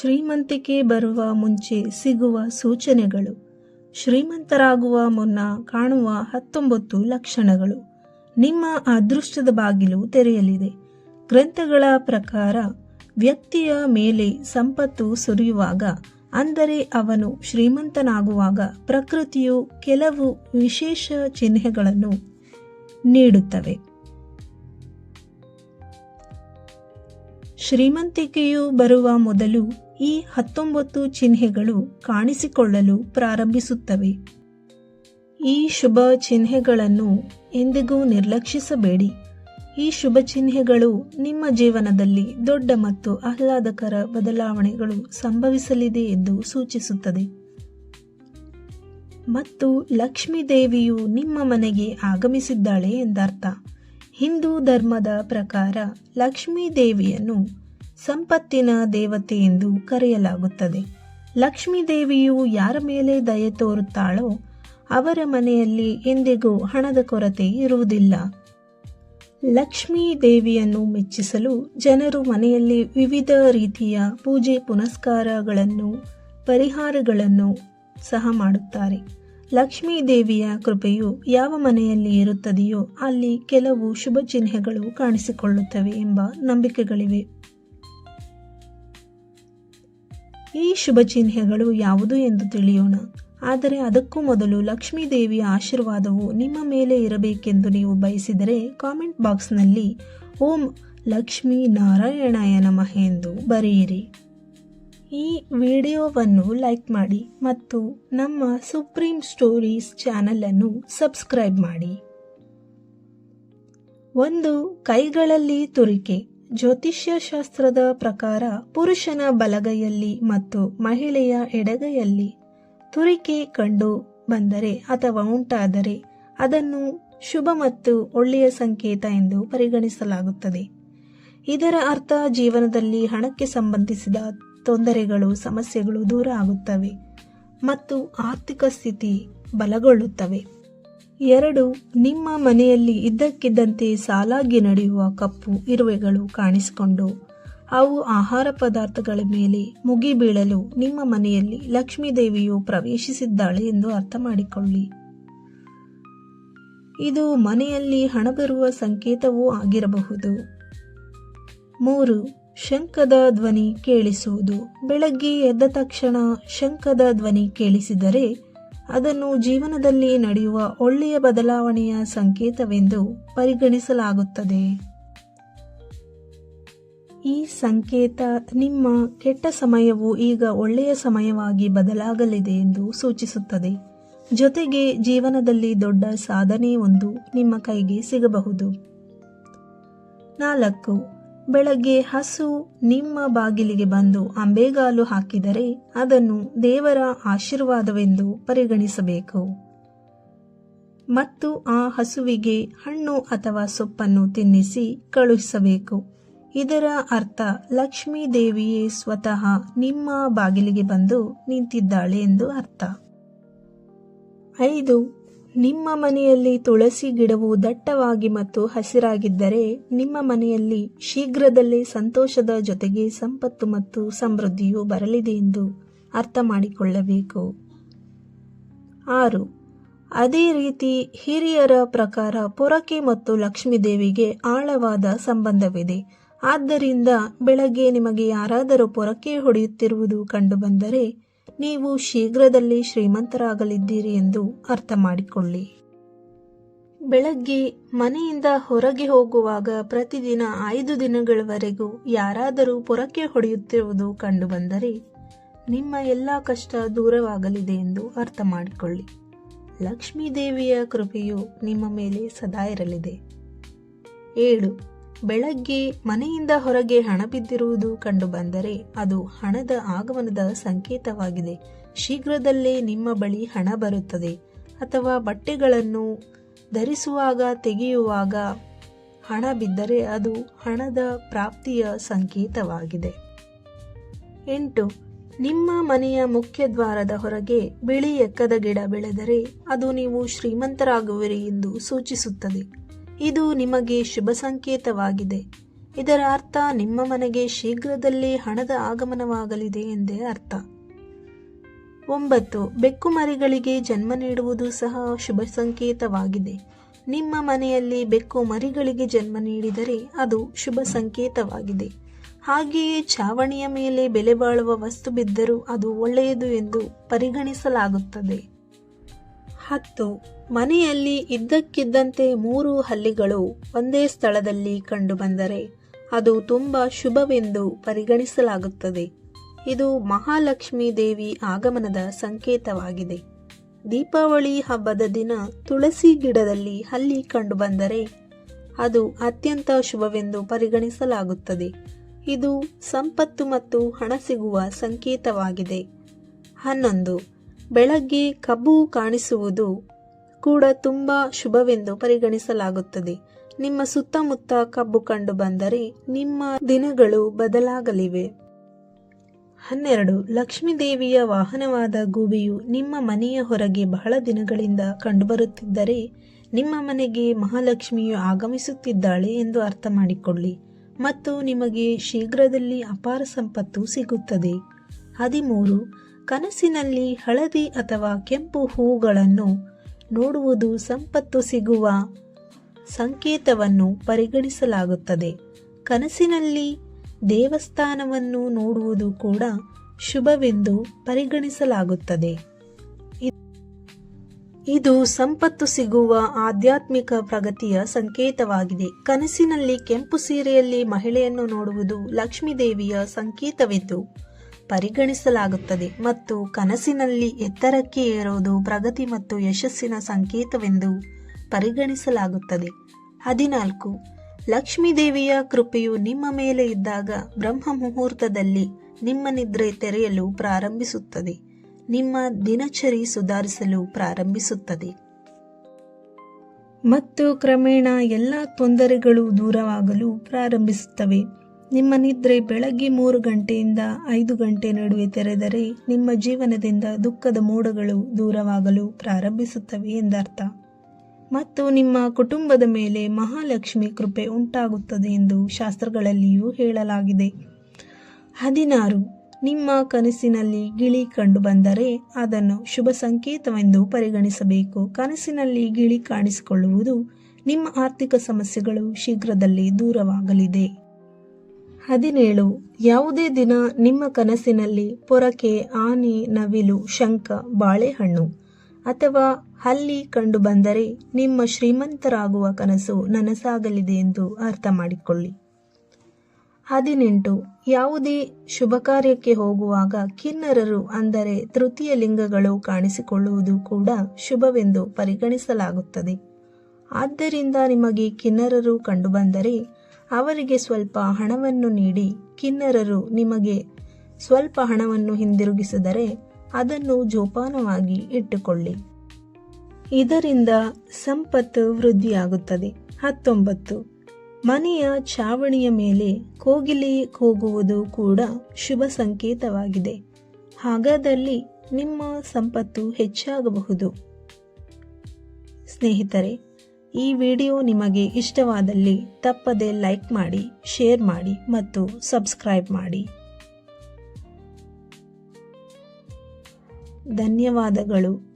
ಶ್ರೀಮಂತಿಕೆ ಬರುವ ಮುಂಚೆ ಸಿಗುವ ಸೂಚನೆಗಳು. ಶ್ರೀಮಂತರಾಗುವ ಮುನ್ನ ಕಾಣುವ ಹತ್ತೊಂಬತ್ತು ಲಕ್ಷಣಗಳು. ನಿಮ್ಮ ಅದೃಷ್ಟದ ಬಾಗಿಲು ತೆರೆಯಲಿದೆ. ಗ್ರಂಥಗಳ ಪ್ರಕಾರ, ವ್ಯಕ್ತಿಯ ಮೇಲೆ ಸಂಪತ್ತು ಸುರಿಯುವಾಗ, ಅಂದರೆ ಅವನು ಶ್ರೀಮಂತನಾಗುವಾಗ ಪ್ರಕೃತಿಯು ಕೆಲವು ವಿಶೇಷ ಚಿಹ್ನೆಗಳನ್ನು ನೀಡುತ್ತವೆ. ಶ್ರೀಮಂತಿಕೆಯು ಬರುವ ಮೊದಲು ಈ ಹತ್ತೊಂಬತ್ತು ಚಿಹ್ನೆಗಳು ಕಾಣಿಸಿಕೊಳ್ಳಲು ಪ್ರಾರಂಭಿಸುತ್ತವೆ. ಈ ಶುಭ ಚಿಹ್ನೆಗಳನ್ನು ಎಂದಿಗೂ ನಿರ್ಲಕ್ಷಿಸಬೇಡಿ. ಈ ಶುಭ ಚಿಹ್ನೆಗಳು ನಿಮ್ಮ ಜೀವನದಲ್ಲಿ ದೊಡ್ಡ ಮತ್ತು ಆಹ್ಲಾದಕರ ಬದಲಾವಣೆಗಳು ಸಂಭವಿಸಲಿದೆ ಎಂದು ಸೂಚಿಸುತ್ತದೆ. ಮತ್ತು ಲಕ್ಷ್ಮೀ ದೇವಿಯು ನಿಮ್ಮ ಮನೆಗೆ ಆಗಮಿಸಿದ್ದಾಳೆ ಎಂದರ್ಥ. ಹಿಂದೂ ಧರ್ಮದ ಪ್ರಕಾರ ಲಕ್ಷ್ಮೀ ದೇವಿಯನ್ನು ಸಂಪತ್ತಿನ ದೇವತೆ ಎಂದು ಕರೆಯಲಾಗುತ್ತದೆ. ಲಕ್ಷ್ಮೀ ದೇವಿಯು ಯಾರ ಮೇಲೆ ದಯೆ ತೋರುತ್ತಾಳೋ ಅವರ ಮನೆಯಲ್ಲಿ ಎಂದಿಗೂ ಹಣದ ಕೊರತೆ ಇರುವುದಿಲ್ಲ. ಲಕ್ಷ್ಮೀ ದೇವಿಯನ್ನು ಮೆಚ್ಚಿಸಲು ಜನರು ಮನೆಯಲ್ಲಿ ವಿವಿಧ ರೀತಿಯ ಪೂಜೆ ಪುನಸ್ಕಾರಗಳನ್ನು, ಪರಿಹಾರಗಳನ್ನು ಸಹ ಮಾಡುತ್ತಾರೆ. ಲಕ್ಷ್ಮೀ ದೇವಿಯ ಕೃಪೆಯು ಯಾವ ಮನೆಯಲ್ಲಿ ಇರುತ್ತದೆಯೋ ಅಲ್ಲಿ ಕೆಲವು ಶುಭ ಚಿಹ್ನೆಗಳು ಕಾಣಿಸಿಕೊಳ್ಳುತ್ತವೆ ಎಂಬ ನಂಬಿಕೆಗಳಿವೆ. ಈ ಶುಭ ಚಿಹ್ನೆಗಳು ಯಾವುದು ಎಂದು ತಿಳಿಯೋಣ. ಆದರೆ ಅದಕ್ಕೂ ಮೊದಲು ಲಕ್ಷ್ಮೀ ದೇವಿಯ ಆಶೀರ್ವಾದವು ನಿಮ್ಮ ಮೇಲೆ ಇರಬೇಕೆಂದು ನೀವು ಬಯಸಿದರೆ ಕಾಮೆಂಟ್ ಬಾಕ್ಸ್ನಲ್ಲಿ ಓಂ ಲಕ್ಷ್ಮೀ ನಾರಾಯಣಾಯ ನಮಃ ಎಂದು ಬರೆಯಿರಿ. ಈ ವಿಡಿಯೋವನ್ನು ಲೈಕ್ ಮಾಡಿ ಮತ್ತು ನಮ್ಮ ಸುಪ್ರೀಂ ಸ್ಟೋರೀಸ್ ಚಾನಲನ್ನು ಸಬ್ಸ್ಕ್ರೈಬ್ ಮಾಡಿ. ಒಂದು ಕೈಗಳಲ್ಲಿ ತುರಿಕೆ. ಜ್ಯೋತಿಷ್ಯ ಶಾಸ್ತ್ರದ ಪ್ರಕಾರ ಪುರುಷನ ಬಲಗೈಯಲ್ಲಿ ಮತ್ತು ಮಹಿಳೆಯ ಎಡಗೈಯಲ್ಲಿ ತುರಿಕೆ ಕಂಡು ಬಂದರೆ ಅಥವಾ ಉಂಟಾದರೆ ಅದನ್ನು ಶುಭ ಮತ್ತು ಒಳ್ಳೆಯ ಸಂಕೇತ ಎಂದು ಪರಿಗಣಿಸಲಾಗುತ್ತದೆ. ಇದರ ಅರ್ಥ ಜೀವನದಲ್ಲಿ ಹಣಕ್ಕೆ ಸಂಬಂಧಿಸಿದ ತೊಂದರೆಗಳು, ಸಮಸ್ಯೆಗಳು ದೂರ ಆಗುತ್ತವೆ ಮತ್ತು ಆರ್ಥಿಕ ಸ್ಥಿತಿ ಬಲಗೊಳ್ಳುತ್ತವೆ. ಎರಡು, ನಿಮ್ಮ ಮನೆಯಲ್ಲಿ ಇದ್ದಕ್ಕಿದ್ದಂತೆ ಸಾಲಾಗಿ ನಡೆಯುವ ಕಪ್ಪು ಇರುವೆಗಳು ಕಾಣಿಸಿಕೊಂಡು, ಅವು ಆಹಾರ ಪದಾರ್ಥಗಳ ಮೇಲೆ ಮುಗಿಬೀಳಲು ನಿಮ್ಮ ಮನೆಯಲ್ಲಿ ಲಕ್ಷ್ಮೀದೇವಿಯು ಪ್ರವೇಶಿಸಿದ್ದಾಳೆ ಎಂದು ಅರ್ಥ ಮಾಡಿಕೊಳ್ಳಿ ಇದು ಮನೆಯಲ್ಲಿ ಹಣ ಬರುವ ಸಂಕೇತವೂ ಆಗಿರಬಹುದು. ಮೂರು, ಶಂಖದ ಧ್ವನಿ ಕೇಳಿಸುವುದು. ಬೆಳಗ್ಗೆ ಎದ್ದ ತಕ್ಷಣ ಶಂಖದ ಧ್ವನಿ ಕೇಳಿಸಿದರೆ ಅದನ್ನು ಜೀವನದಲ್ಲಿ ನಡೆಯುವ ಒಳ್ಳೆಯ ಬದಲಾವಣೆಯ ಸಂಕೇತವೆಂದು ಪರಿಗಣಿಸಲಾಗುತ್ತದೆ. ಈ ಸಂಕೇತ ನಿಮ್ಮ ಕೆಟ್ಟ ಸಮಯವು ಈಗ ಒಳ್ಳೆಯ ಸಮಯವಾಗಿ ಬದಲಾಗಲಿದೆ ಎಂದು ಸೂಚಿಸುತ್ತದೆ. ಜೊತೆಗೆ ಜೀವನದಲ್ಲಿ ದೊಡ್ಡ ಸಾಧನೆ ಒಂದು ನಿಮ್ಮ ಕೈಗೆ ಸಿಗಬಹುದು. ನಾಲ್ಕು ಬೆಳಗ್ಗೆ ಹಸು ನಿಮ್ಮ ಬಾಗಿಲಿಗೆ ಬಂದು ಅಂಬೆಗಾಲು ಹಾಕಿದರೆ ಅದನ್ನು ದೇವರ ಆಶೀರ್ವಾದವೆಂದು ಪರಿಗಣಿಸಬೇಕು. ಮತ್ತು ಆ ಹಸುವಿಗೆ ಹಣ್ಣು ಅಥವಾ ಸೊಪ್ಪನ್ನು ತಿನ್ನಿಸಿ ಕಳುಹಿಸಬೇಕು. ಇದರ ಅರ್ಥ ಲಕ್ಷ್ಮೀ ದೇವಿಯೇ ಸ್ವತಃ ನಿಮ್ಮ ಬಾಗಿಲಿಗೆ ಬಂದು ನಿಂತಿದ್ದಾಳೆ ಎಂದು ಅರ್ಥ. ಐದು ನಿಮ್ಮ ಮನೆಯಲ್ಲಿ ತುಳಸಿ ಗಿಡವು ದಟ್ಟವಾಗಿ ಮತ್ತು ಹಸಿರಾಗಿದ್ದರೆ ನಿಮ್ಮ ಮನೆಯಲ್ಲಿ ಶೀಘ್ರದಲ್ಲೇ ಸಂತೋಷದ ಜೊತೆಗೆ ಸಂಪತ್ತು ಮತ್ತು ಸಮೃದ್ಧಿಯು ಬರಲಿದೆ ಎಂದು ಅರ್ಥ ಮಾಡಿಕೊಳ್ಳಬೇಕು. ಆರು. ಅದೇ ರೀತಿ ಹಿರಿಯರ ಪ್ರಕಾರ ಪೊರಕೆ ಮತ್ತು ಲಕ್ಷ್ಮೀದೇವಿಗೆ ಆಳವಾದ ಸಂಬಂಧವಿದೆ. ಆದ್ದರಿಂದ ಬೆಳಗ್ಗೆ ನಿಮಗೆ ಯಾರಾದರೂ ಪೊರಕೆ ಹೊಡೆಯುತ್ತಿರುವುದು ಕಂಡುಬಂದರೆ ನೀವು ಶೀಘ್ರದಲ್ಲಿ ಶ್ರೀಮಂತರಾಗಲಿದ್ದೀರಿ ಎಂದು ಅರ್ಥ ಮಾಡಿಕೊಳ್ಳಿ ಬೆಳಗ್ಗೆ ಮನೆಯಿಂದ ಹೊರಗೆ ಹೋಗುವಾಗ ಪ್ರತಿದಿನ ಐದು ದಿನಗಳವರೆಗೂ ಯಾರಾದರೂ ಪೊರಕೆ ಹೊಡೆಯುತ್ತಿರುವುದು ಕಂಡುಬಂದರೆ ನಿಮ್ಮ ಎಲ್ಲ ಕಷ್ಟ ದೂರವಾಗಲಿದೆ ಎಂದು ಅರ್ಥ ಮಾಡಿಕೊಳ್ಳಿ ಲಕ್ಷ್ಮೀದೇವಿಯ ಕೃಪೆಯು ನಿಮ್ಮ ಮೇಲೆ ಸದಾ ಇರಲಿದೆ. ಏಳು. ಬೆಳಗ್ಗೆ ಮನೆಯಿಂದ ಹೊರಗೆ ಹಣ ಬಿದ್ದಿರುವುದು ಕಂಡುಬಂದರೆ ಅದು ಹಣದ ಆಗಮನದ ಸಂಕೇತವಾಗಿದೆ. ಶೀಘ್ರದಲ್ಲೇ ನಿಮ್ಮ ಬಳಿ ಹಣ ಬರುತ್ತದೆ. ಅಥವಾ ಬಟ್ಟೆಗಳನ್ನು ಧರಿಸುವಾಗ ತೆಗೆಯುವಾಗ ಹಣ ಬಿದ್ದರೆ ಅದು ಹಣದ ಪ್ರಾಪ್ತಿಯ ಸಂಕೇತವಾಗಿದೆ. ಎಂಟು. ನಿಮ್ಮ ಮನೆಯ ಮುಖ್ಯ ದ್ವಾರದ ಹೊರಗೆ ಬಿಳಿ ಎಕ್ಕದ ಗಿಡ ಬೆಳೆದರೆ ಅದು ನೀವು ಶ್ರೀಮಂತರಾಗುವಿರಿ ಎಂದು ಸೂಚಿಸುತ್ತದೆ. ಇದು ನಿಮಗೆ ಶುಭ ಸಂಕೇತವಾಗಿದೆ. ಇದರ ಅರ್ಥ ನಿಮ್ಮ ಮನೆಗೆ ಶೀಘ್ರದಲ್ಲೇ ಹಣದ ಆಗಮನವಾಗಲಿದೆ ಎಂದೇ ಅರ್ಥ. ಒಂಬತ್ತು, ಬೆಕ್ಕು ಮರಿಗಳಿಗೆ ಜನ್ಮ ನೀಡುವುದು ಸಹ ಶುಭ ಸಂಕೇತವಾಗಿದೆ. ನಿಮ್ಮ ಮನೆಯಲ್ಲಿ ಬೆಕ್ಕು ಮರಿಗಳಿಗೆ ಜನ್ಮ ನೀಡಿದರೆ ಅದು ಶುಭ ಸಂಕೇತವಾಗಿದೆ. ಹಾಗೆಯೇ ಛಾವಣಿಯ ಮೇಲೆ ಬೆಲೆ ಬಾಳುವ ವಸ್ತು ಬಿದ್ದರೂ ಅದು ಒಳ್ಳೆಯದು ಎಂದು ಪರಿಗಣಿಸಲಾಗುತ್ತದೆ. ಹತ್ತು ಮನೆಯಲ್ಲಿ ಇದ್ದಕ್ಕಿದ್ದಂತೆ ಮೂರು ಹಲ್ಲಿಗಳು ಒಂದೇ ಸ್ಥಳದಲ್ಲಿ ಕಂಡುಬಂದರೆ ಅದು ತುಂಬ ಶುಭವೆಂದು ಪರಿಗಣಿಸಲಾಗುತ್ತದೆ. ಇದು ಮಹಾಲಕ್ಷ್ಮಿ ದೇವಿ ಆಗಮನದ ಸಂಕೇತವಾಗಿದೆ. ದೀಪಾವಳಿ ಹಬ್ಬದ ದಿನ ತುಳಸಿ ಗಿಡದಲ್ಲಿ ಹಲ್ಲಿ ಕಂಡುಬಂದರೆ ಅದು ಅತ್ಯಂತ ಶುಭವೆಂದು ಪರಿಗಣಿಸಲಾಗುತ್ತದೆ. ಇದು ಸಂಪತ್ತು ಮತ್ತು ಹಣ ಸಿಗುವ ಸಂಕೇತವಾಗಿದೆ. ಹನ್ನೊಂದು. ಬೆಳಗ್ಗೆ ಕಬ್ಬು ಕಾಣಿಸುವುದು ಕೂಡ ತುಂಬ ಶುಭವೆಂದು ಪರಿಗಣಿಸಲಾಗುತ್ತದೆ. ನಿಮ್ಮ ಸುತ್ತಮುತ್ತ ಕಬ್ಬು ಕಂಡು ಬಂದರೆ ನಿಮ್ಮ ದಿನಗಳು ಬದಲಾಗಲಿವೆ. ಹನ್ನೆರಡು. ಲಕ್ಷ್ಮೀದೇವಿಯ ವಾಹನವಾದ ಗೂಬಿಯು ನಿಮ್ಮ ಮನೆಯ ಹೊರಗೆ ಬಹಳ ದಿನಗಳಿಂದ ಕಂಡುಬರುತ್ತಿದ್ದರೆ ನಿಮ್ಮ ಮನೆಗೆ ಮಹಾಲಕ್ಷ್ಮಿಯು ಆಗಮಿಸುತ್ತಿದ್ದಾಳೆ ಎಂದು ಅರ್ಥ ಮಾಡಿಕೊಳ್ಳಿ. ಮತ್ತು ನಿಮಗೆ ಶೀಘ್ರದಲ್ಲಿ ಅಪಾರ ಸಂಪತ್ತು ಸಿಗುತ್ತದೆ. ಹದಿಮೂರು. ಕನಸಿನಲ್ಲಿ ಹಳದಿ ಅಥವಾ ಕೆಂಪು ಹೂಗಳನ್ನು ನೋಡುವುದು ಸಂಪತ್ತು ಸಿಗುವ ಸಂಕೇತವನ್ನು ಪರಿಗಣಿಸಲಾಗುತ್ತದೆ. ಕನಸಿನಲ್ಲಿ ದೇವಸ್ಥಾನವನ್ನು ನೋಡುವುದು ಕೂಡ ಶುಭವೆಂದು ಪರಿಗಣಿಸಲಾಗುತ್ತದೆ. ಇದು ಸಂಪತ್ತು ಸಿಗುವ ಆಧ್ಯಾತ್ಮಿಕ ಪ್ರಗತಿಯ ಸಂಕೇತವಾಗಿದೆ. ಕನಸಿನಲ್ಲಿ ಕೆಂಪು ಸೀರೆಯಲ್ಲಿ ಮಹಿಳೆಯನ್ನು ನೋಡುವುದು ಲಕ್ಷ್ಮೀದೇವಿಯ ಸಂಕೇತವೆಂದು ಪರಿಗಣಿಸಲಾಗುತ್ತದೆ ಮತ್ತು ಕನಸಿನಲ್ಲಿ ಎತ್ತರಕ್ಕೆ ಏರೋದು ಪ್ರಗತಿ ಮತ್ತು ಯಶಸ್ಸಿನ ಸಂಕೇತವೆಂದು ಪರಿಗಣಿಸಲಾಗುತ್ತದೆ. ಹದಿನಾಲ್ಕು. ಲಕ್ಷ್ಮೀದೇವಿಯ ಕೃಪೆಯು ನಿಮ್ಮ ಮೇಲೆ ಇದ್ದಾಗ ಬ್ರಹ್ಮ ಮುಹೂರ್ತದಲ್ಲಿ ನಿಮ್ಮ ನಿದ್ರೆ ತೆರೆಯಲು ಪ್ರಾರಂಭಿಸುತ್ತದೆ. ನಿಮ್ಮ ದಿನಚರಿ ಸುಧಾರಿಸಲು ಪ್ರಾರಂಭಿಸುತ್ತದೆ. ಮತ್ತು ಕ್ರಮೇಣ ಎಲ್ಲ ತೊಂದರೆಗಳು ದೂರವಾಗಲು ಪ್ರಾರಂಭಿಸುತ್ತವೆ. ನಿಮ್ಮ ನಿದ್ರೆ ಬೆಳಗ್ಗೆ ಮೂರು ಗಂಟೆಯಿಂದ ಐದು ಗಂಟೆ ನಡುವೆ ತೆರೆದರೆ ನಿಮ್ಮ ಜೀವನದಿಂದ ದುಃಖದ ಮೋಡಗಳು ದೂರವಾಗಲು ಪ್ರಾರಂಭಿಸುತ್ತವೆ ಎಂದರ್ಥ. ಮತ್ತು ನಿಮ್ಮ ಕುಟುಂಬದ ಮೇಲೆ ಮಹಾಲಕ್ಷ್ಮಿ ಕೃಪೆ ಉಂಟಾಗುತ್ತದೆ ಎಂದು ಶಾಸ್ತ್ರಗಳಲ್ಲಿಯೂ ಹೇಳಲಾಗಿದೆ. ಹದಿನಾರು, ನಿಮ್ಮ ಕನಸಿನಲ್ಲಿ ಗಿಳಿ ಕಂಡುಬಂದರೆ ಅದನ್ನು ಶುಭ ಸಂಕೇತವೆಂದು ಪರಿಗಣಿಸಬೇಕು. ಕನಸಿನಲ್ಲಿ ಗಿಳಿ ಕಾಣಿಸಿಕೊಳ್ಳುವುದು ನಿಮ್ಮ ಆರ್ಥಿಕ ಸಮಸ್ಯೆಗಳು ಶೀಘ್ರದಲ್ಲಿ ದೂರವಾಗಲಿದೆ. ಹದಿನೇಳು, ಯಾವುದೇ ದಿನ ನಿಮ್ಮ ಕನಸಿನಲ್ಲಿ ಪೊರಕೆ, ಆನೆ, ನವಿಲು, ಶಂಖ, ಬಾಳೆಹಣ್ಣು ಅಥವಾ ಹಲ್ಲಿ ಕಂಡುಬಂದರೆ ನಿಮ್ಮ ಶ್ರೀಮಂತರಾಗುವ ಕನಸು ನನಸಾಗಲಿದೆ ಎಂದು ಅರ್ಥ ಮಾಡಿಕೊಳ್ಳಿ. ಹದಿನೆಂಟು, ಯಾವುದೇ ಶುಭ ಕಾರ್ಯಕ್ಕೆ ಹೋಗುವಾಗ ಕಿನ್ನರರು ಅಂದರೆ ತೃತೀಯ ಲಿಂಗಗಳು ಕಾಣಿಸಿಕೊಳ್ಳುವುದು ಕೂಡ ಶುಭವೆಂದು ಪರಿಗಣಿಸಲಾಗುತ್ತದೆ. ಆದ್ದರಿಂದ ನಿಮಗೆ ಕಿನ್ನರರು ಕಂಡುಬಂದರೆ ಅವರಿಗೆ ಸ್ವಲ್ಪ ಹಣವನ್ನು ನೀಡಿ, ಕಿನ್ನರರು ನಿಮಗೆ ಸ್ವಲ್ಪ ಹಣವನ್ನು ಹಿಂದಿರುಗಿಸಿದರೆ ಅದನ್ನು ಜೋಪಾನವಾಗಿ ಇಟ್ಟುಕೊಳ್ಳಿ. ಇದರಿಂದ ಸಂಪತ್ತು ವೃದ್ಧಿಯಾಗುತ್ತದೆ. ಹತ್ತೊಂಬತ್ತು. ಮನೆಯ ಚಾವಣಿಯ ಮೇಲೆ ಕೋಗಿಲೆ ಕೂಗುವುದು ಕೂಡ ಶುಭ ಸಂಕೇತವಾಗಿದೆ. ಹಾಗಾದಲ್ಲಿ ನಿಮ್ಮ ಸಂಪತ್ತು ಹೆಚ್ಚಾಗಬಹುದು. ಸ್ನೇಹಿತರೆ ಈ ವಿಡಿಯೋ ನಿಮಗೆ ಇಷ್ಟವಾದಲ್ಲಿ ತಪ್ಪದೆ ಲೈಕ್ ಮಾಡಿ ಶೇರ್ ಮಾಡಿ ಮತ್ತು ಸಬ್ಸ್ಕ್ರೈಬ್ ಮಾಡಿ. ಧನ್ಯವಾದಗಳು.